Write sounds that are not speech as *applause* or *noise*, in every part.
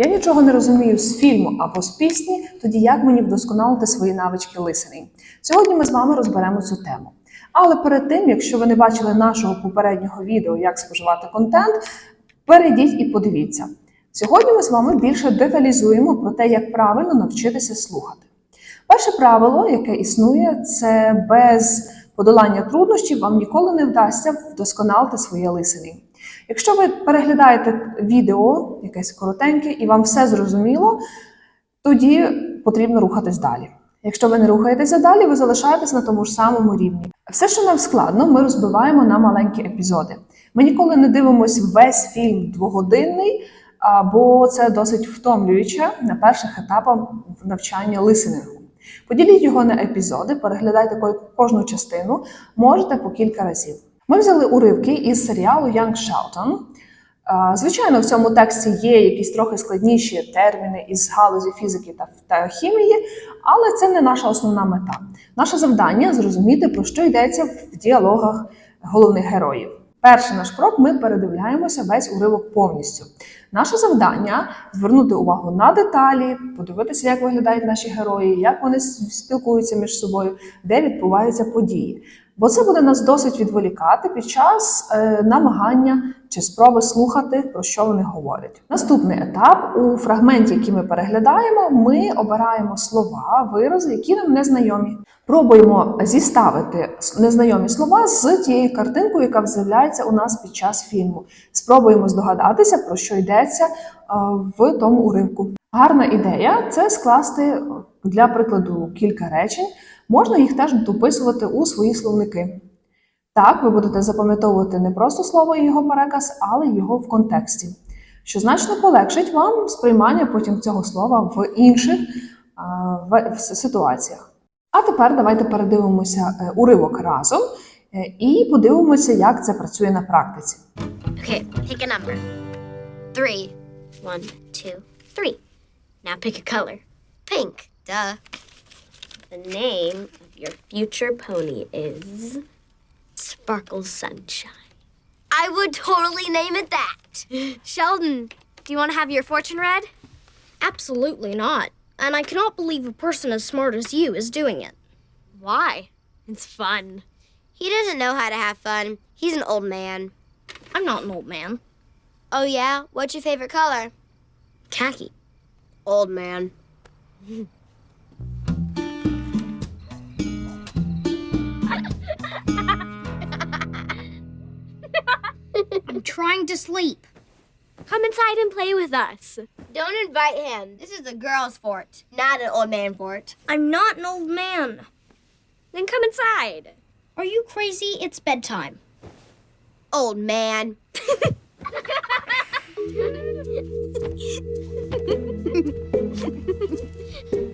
Я нічого не розумію з фільму або з пісні, тоді як мені вдосконалити свої навички listening? Сьогодні ми з вами розберемо цю тему. Але перед тим, якщо ви не бачили нашого попереднього відео, як споживати контент, перейдіть і подивіться. Сьогодні ми з вами більше деталізуємо про те, як правильно навчитися слухати. Перше правило, яке існує, це без подолання труднощів вам ніколи не вдасться вдосконалити своє listening. Якщо ви переглядаєте відео, якесь коротеньке, і вам все зрозуміло, тоді потрібно рухатись далі. Якщо ви не рухаєтеся далі, ви залишаєтесь на тому ж самому рівні. Все, що нам складно, ми розбиваємо на маленькі епізоди. Ми ніколи не дивимося весь фільм двогодинний, бо це досить втомлююче на перших етапах навчання лисенингу. Поділіть його на епізоди, переглядайте кожну частину, можете по кілька разів. Ми взяли уривки із серіалу Young Sheldon. Звичайно, в цьому тексті є якісь трохи складніші терміни із галузі фізики та, хімії, але це не наша основна мета. Наше завдання зрозуміти, про що йдеться в діалогах головних героїв. Перший наш крок ми передивляємося весь уривок повністю. Наше завдання звернути увагу на деталі, подивитися, як виглядають наші герої, як вони спілкуються між собою, де відбуваються події. Бо це буде нас досить відволікати під час е, намагання чи спроби слухати, про що вони говорять. Наступний етап у фрагменті, який ми переглядаємо, ми обираємо слова, вирази, які нам незнайомі. Пробуємо зіставити незнайомі слова з тією картинкою, яка з'являється у нас під час фільму. Спробуємо здогадатися, про що йдеться е, в тому уривку. Гарна ідея це скласти для прикладу кілька речень. Можна їх теж дописувати у свої словники. Так, ви будете запам'ятовувати не просто слово і його переказ, але його в контексті, що значно полегшить вам сприймання потім цього слова в інших в ситуаціях. А тепер давайте передивимося е, уривок разом е, і подивимося, як це працює на практиці. Okay, pick a number. Three. One, two, three. Now pick a color. Pink. Duh. The name of your future pony is Sparkle Sunshine. I would totally name it that. *laughs* Sheldon, do you want to have your fortune read? Absolutely not. And I cannot believe a person as smart as you is doing it. Why? It's fun. He doesn't know how to have fun. He's an old man. I'm not an old man. Oh, yeah? What's your favorite color? Khaki. Old man. *laughs* trying to sleep. Come inside and play with us. Don't invite him. This is a girl's fort, not an old man fort. I'm not an old man. Then come inside. Are you crazy? It's bedtime. Old man. *laughs* *laughs*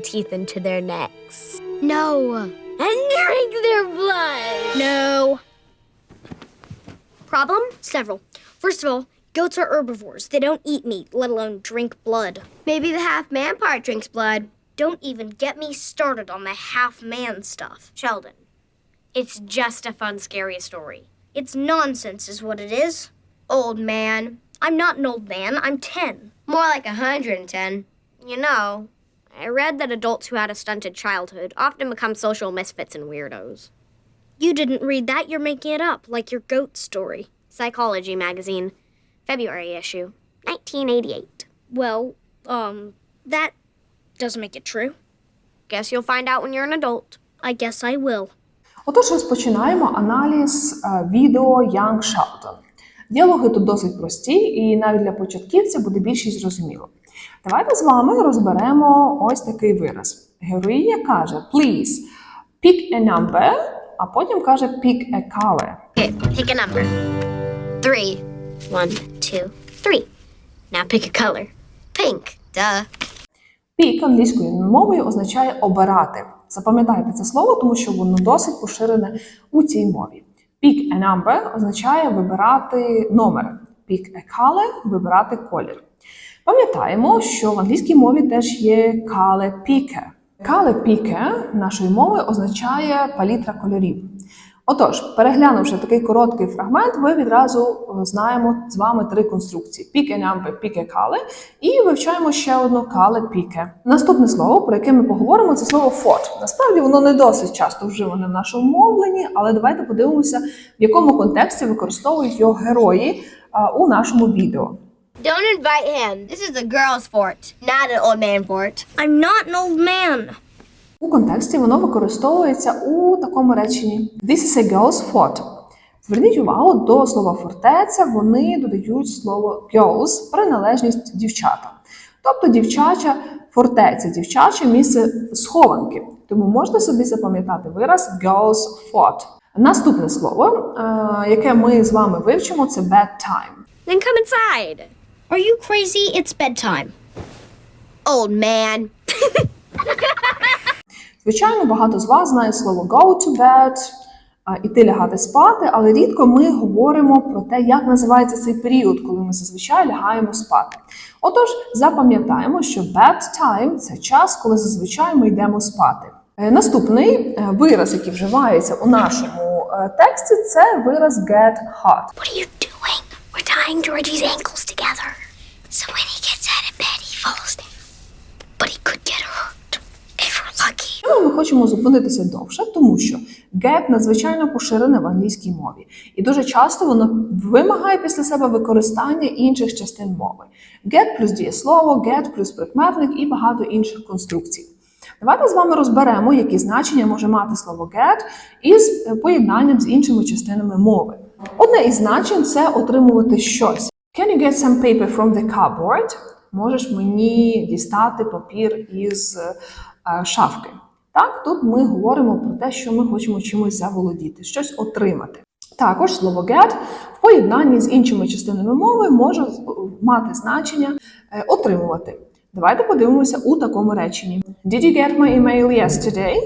teeth into their necks. No. And drink their blood. No. Problem? Several. First of all, goats are herbivores. They don't eat meat, let alone drink blood. Maybe the half man part drinks blood. Don't even get me started on the half man stuff. Sheldon, it's just a fun, scary story. It's nonsense, is what it is. Old man. I'm not an old man, I'm 10. More like a 110. You know, I read that adults who had a stunted childhood often become social misfits and weirdos. You didn't read that, you're making it up, like your goat story. Psychology magazine, February issue, 1988. Well, um, that doesn't make it true. Guess you'll find out when you're an adult. I guess I will. Отож, розпочинаємо аналіз е, відео Young Sheldon. Діалоги тут досить прості, і навіть для початківця буде більш зрозуміло. Давайте з вами розберемо ось такий вираз. Героїня каже: Please pick a number, а потім каже pick a color. Okay, pick a number. Three. One, two, three. Now pick a color. Pink. Duh. Pick англійською мовою означає обирати. Запам'ятайте це слово, тому що воно досить поширене у цій мові. Pick a number означає вибирати номер. Pick a color вибирати колір. Пам'ятаємо, що в англійській мові теж є color picker. Color picker нашою мовою означає палітра кольорів. Отож, переглянувши такий короткий фрагмент, ви відразу е, знаємо з вами три конструкції: number, pick a color, і вивчаємо ще одну color picker. Наступне слово, про яке ми поговоримо, це слово fort. Насправді воно не досить часто вживане в нашому мовленні, але давайте подивимося, в якому контексті використовують його герої у нашому відео. Don't invite him. This is a girl's fort, not an old man fort. I'm not an old man. У контексті воно використовується у такому реченні: This is a girl's fort. Зверніть увагу до слова фортеця, вони додають слово girls, приналежність дівчатам. Тобто дівчача фортеця, дівчаче місце схованки. Тому можна собі запам'ятати вираз girls fort. Наступне слово, е, яке ми з вами вивчимо, це bedtime. Then come inside. Are you crazy? It's bedtime. Old man. Звичайно, багато з вас знає слово go to bed, іти лягати спати, але рідко ми говоримо про те, як називається цей період, коли ми зазвичай лягаємо спати. Отож, запам'ятаємо, що bedtime – це час, коли зазвичай ми йдемо спати. Е, Наступний е, вираз, який вживається у нашому е, тексті, це вираз get hot. What are you doing? We're tying Georgie's ankles together. So when he gets out of bed, he falls down. But he could get hurt. If we're lucky. Чому ми хочемо зупинитися довше? Тому що get надзвичайно поширене в англійській мові, і дуже часто воно вимагає після себе використання інших частин мови. Get плюс дієслово, get плюс прикметник і багато інших конструкцій. Давайте з вами розберемо, які значення може мати слово get із поєднанням з іншими частинами мови. Одне із значень це отримувати щось. Can you get some paper from the cupboard? Можеш мені дістати папір із е, шафки. Так, тут ми говоримо про те, що ми хочемо чимось заволодіти, щось отримати. Також слово get в поєднанні з іншими частинами мови може мати значення е, отримувати. Давайте подивимося у такому реченні. Did you get my email yesterday?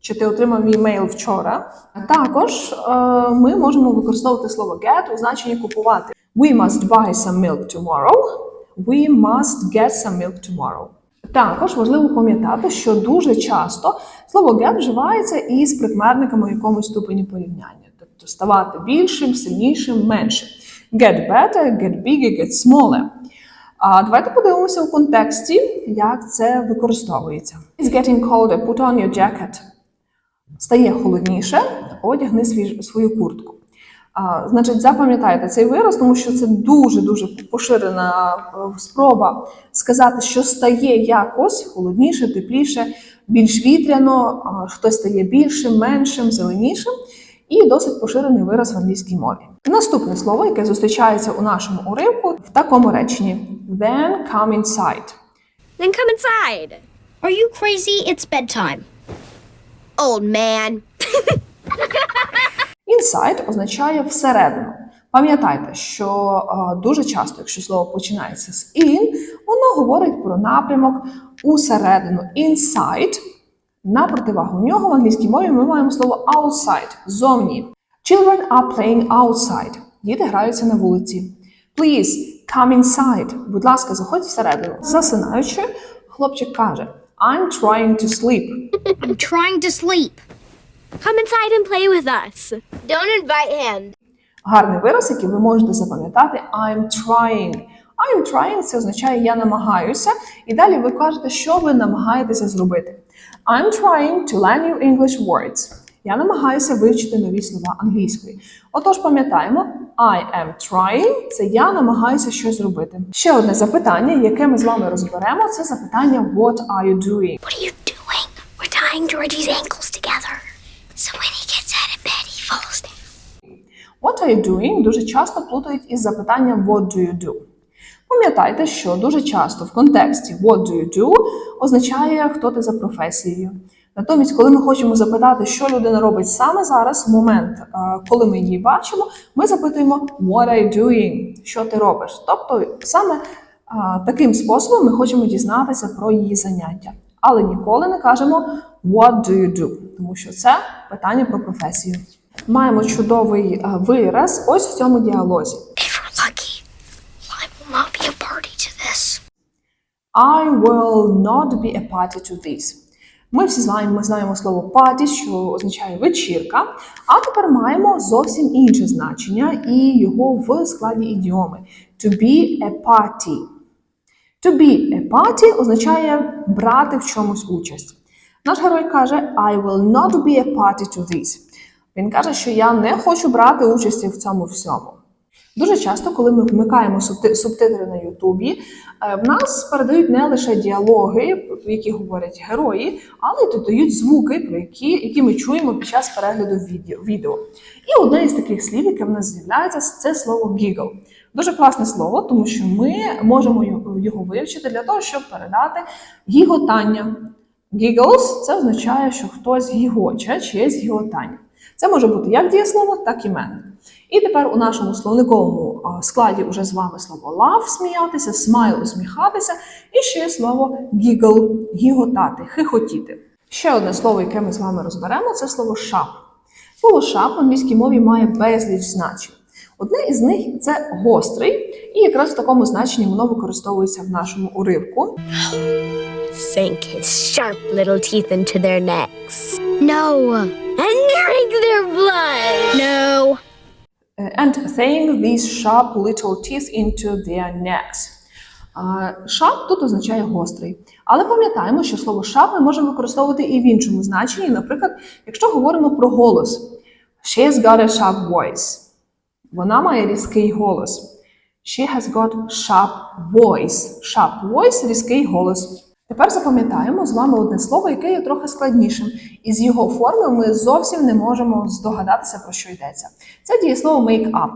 Чи ти отримав мій мейл вчора? Також е, ми можемо використовувати слово get у значенні купувати. We must buy some milk tomorrow. We must get some milk tomorrow. Також важливо пам'ятати, що дуже часто слово get вживається із прикметниками у якомусь ступені порівняння, тобто ставати більшим, сильнішим, меншим. Get better, get bigger, get smaller. А давайте подивимося у контексті, як це використовується. It's getting colder, put on your jacket. Стає холодніше, одягни свій, свою куртку. А, значить, запам'ятайте цей вираз, тому що це дуже-дуже поширена е, спроба сказати, що стає якось холодніше, тепліше, більш вітряно, а, хтось стає більшим, меншим, зеленішим. І досить поширений вираз в англійській мові. Наступне слово, яке зустрічається у нашому уривку, в такому реченні: Then come inside. Then come inside. Are you crazy? It's bedtime. Old man. *laughs* Inside означає всередину. Пам'ятайте, що е, дуже часто, якщо слово починається з in, воно говорить про напрямок усередину. Inside. На противагу нього в англійській мові ми маємо слово outside зовні. Children are playing outside. Діти граються на вулиці. Please come inside. Будь ласка, заходь всередину. Засинаючи, хлопчик каже: I'm trying to sleep. I'm trying to sleep. Come inside and play with us. Don't invite him. Гарний вираз, який ви можете запам'ятати I'm trying. I'm trying це означає я намагаюся. І далі ви кажете, що ви намагаєтеся зробити. I'm trying to learn new English words. Я намагаюся вивчити нові слова англійської. Отож, пам'ятаємо, I am trying це я намагаюся щось зробити. Ще одне запитання, яке ми з вами розберемо, це запитання What are you doing? What are you doing? We're tying Georgie's ankles together. So when he gets out of bed. What are you doing? дуже часто плутають із запитанням What do you do? Пам'ятайте, що дуже часто в контексті what do you do означає хто ти за професією. Натомість, коли ми хочемо запитати, що людина робить саме зараз, в момент, е, коли ми її бачимо, ми запитуємо What are you doing? Що ти робиш? Тобто саме таким способом ми хочемо дізнатися про її заняття. Але ніколи не кажемо What do you do? Тому що це питання про професію. Маємо чудовий вираз ось в цьому діалозі. If we're lucky, I will not be a party to this. I will not be a party to this. Ми всі знаємо, ми знаємо слово party, що означає вечірка, а тепер маємо зовсім інше значення і його в складі ідіоми. To be a party. To be a party означає брати в чомусь участь. Наш герой каже I will not be a party to this. Він каже, що я не хочу брати участі в цьому всьому. Дуже часто, коли ми вмикаємо субти- субтитри на Ютубі, е, в нас передають не лише діалоги, які говорять герої, але й додають звуки, про які, які ми чуємо під час перегляду відео-. І одне із таких слів, яке в нас з'являється, це слово giggle. Дуже класне слово, тому що ми можемо його вивчити для того, щоб передати гіготання. Giggles – це означає, що хтось гігоче, чиєсь гіготання. Це може бути як дієслово, так і іменник. І тепер у нашому словниковому складі вже з вами слово love сміятися, smile усміхатися, і ще слово giggle гіготати, хихотіти. Ще одне слово, яке ми з вами розберемо, це слово sharp. Слово sharp в англійській мові має безліч значень. Одне із них це гострий, і якраз в такому значенні воно використовується в нашому уривку. Sink his sharp little teeth into their necks. No. And drink their blood. No. and saying these sharp little teeth into their necks. Sharp тут означає гострий. Але пам'ятаємо, що слово sharp ми можемо використовувати і в іншому значенні. Наприклад, якщо говоримо про голос. She has got a sharp voice. Вона має різкий голос. She has got sharp voice. Sharp voice – різкий голос. Тепер запам'ятаємо з вами одне слово, яке є трохи складнішим. І з його форми ми зовсім не можемо здогадатися, про що йдеться. Це дієслово make up.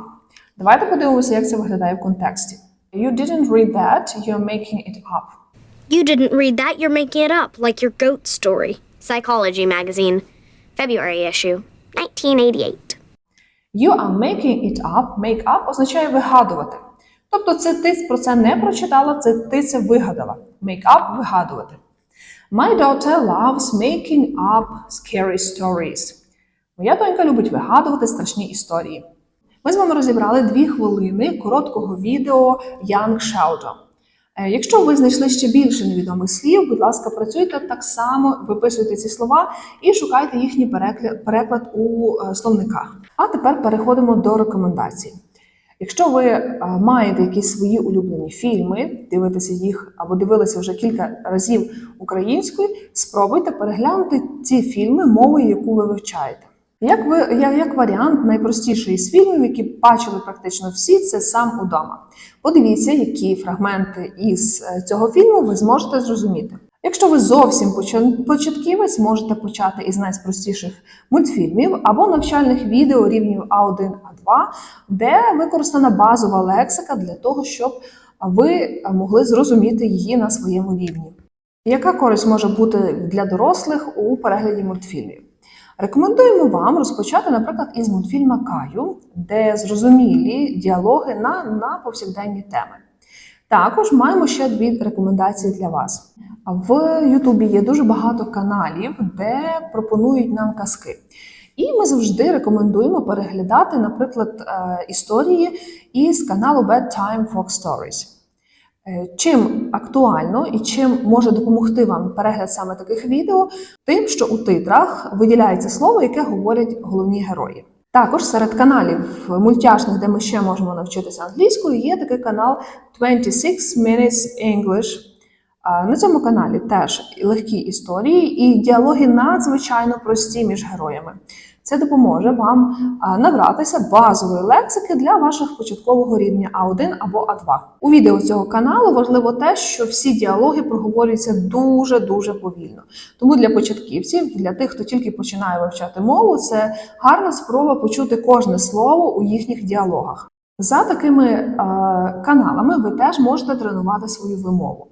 Давайте подивимося, як це виглядає в контексті. You didn't read that, you're making it up. You didn't read that, you're making it up, like your goat story. Psychology magazine. February issue. 1988. You are making it up. Make up означає вигадувати. Тобто, це ти про це не прочитала, це ти це вигадала. Make вигадувати. My daughter loves making up scary stories. Моя донька любить вигадувати страшні історії. Ми з вами розібрали дві хвилини короткого відео Young Sheldon. Е, Якщо ви знайшли ще більше невідомих слів, будь ласка, працюйте так само, виписуйте ці слова і шукайте їхній переклад, переклад у е, словниках. А тепер переходимо до рекомендацій. Якщо ви е, маєте якісь свої улюблені фільми, дивитеся їх або дивилися вже кілька разів українською, спробуйте переглянути ці фільми мовою, яку ви вивчаєте. Як ви як, як варіант, найпростіший із фільмів, які бачили практично всі, це сам удома. Подивіться, які фрагменти із е, цього фільму ви зможете зрозуміти. Якщо ви зовсім початківець, можете почати із найпростіших мультфільмів або навчальних відео рівнів А1, А2, де використана базова лексика для того, щоб ви могли зрозуміти її на своєму рівні. Яка користь може бути для дорослих у перегляді мультфільмів? Рекомендуємо вам розпочати, наприклад, із мультфільма Каю, де зрозумілі діалоги на, на повсякденні теми. Також маємо ще дві рекомендації для вас. В Ютубі є дуже багато каналів, де пропонують нам казки. І ми завжди рекомендуємо переглядати, наприклад, е, історії із каналу Bedtime Fox Stories. Е, Чим актуально і чим може допомогти вам перегляд саме таких відео, тим, що у титрах виділяється слово, яке говорять головні герої. Також серед каналів мультяшних, де ми ще можемо навчитися англійською, є такий канал 26 Minutes English. На цьому каналі теж легкі історії і діалоги надзвичайно прості між героями. Це допоможе вам набратися базової лексики для ваших початкового рівня А1 або А2. У відео цього каналу важливо те, що всі діалоги проговорюються дуже дуже повільно. Тому для початківців, для тих, хто тільки починає вивчати мову, це гарна спроба почути кожне слово у їхніх діалогах. За такими е, каналами ви теж можете тренувати свою вимову.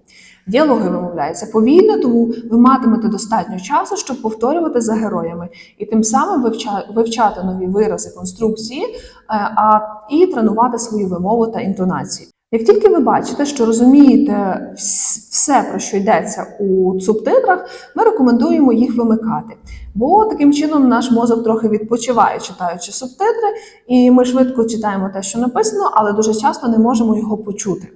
Діалоги вимовляються повільно, тому ви матимете достатньо часу, щоб повторювати за героями, і тим самим вивча, вивчати нові вирази, конструкції е, а, і тренувати свою вимову та інтонацію. Як тільки ви бачите, що розумієте все, про що йдеться у субтитрах, ми рекомендуємо їх вимикати. Бо таким чином наш мозок трохи відпочиває, читаючи субтитри, і ми швидко читаємо те, що написано, але дуже часто не можемо його почути.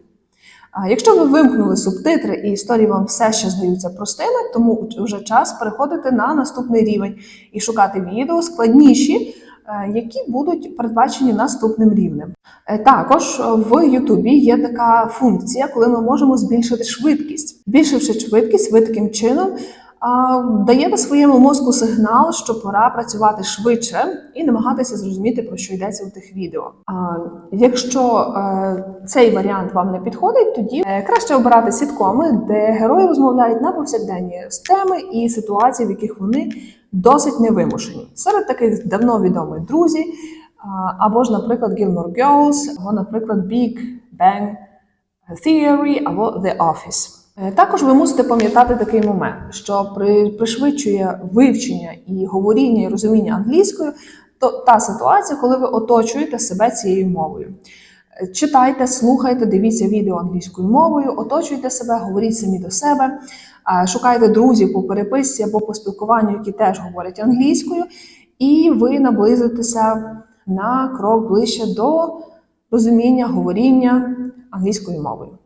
Якщо ви вимкнули субтитри і історії вам все ще здаються простими, тому вже час переходити на наступний рівень і шукати відео складніші, е, які будуть передбачені наступним рівнем. Е, Також в Ютубі є така функція, коли ми можемо збільшити швидкість. Збільшивши швидкість, ви таким чином а, даєте своєму мозку сигнал, що пора працювати швидше і намагатися зрозуміти, про що йдеться у тих відео. Якщо е, цей варіант вам не підходить, тоді е, краще обирати сіткоми, де герої розмовляють на повсякденні з теми і ситуації, в яких вони досить невимушені. Серед таких давно відомі друзі, або ж, наприклад, Gilmore Girls, або, наприклад, Big Bang Theory або The Office. Е, Також ви мусите пам'ятати такий момент, що при, пришвидшує вивчення і говоріння і розуміння англійською, то та ситуація, коли ви оточуєте себе цією мовою. Е, Читайте, слухайте, дивіться відео англійською мовою, оточуйте себе, говоріть самі до себе, шукайте друзів по переписці або по спілкуванню, які теж говорять англійською, і ви наблизитеся на крок ближче до розуміння говоріння англійською мовою.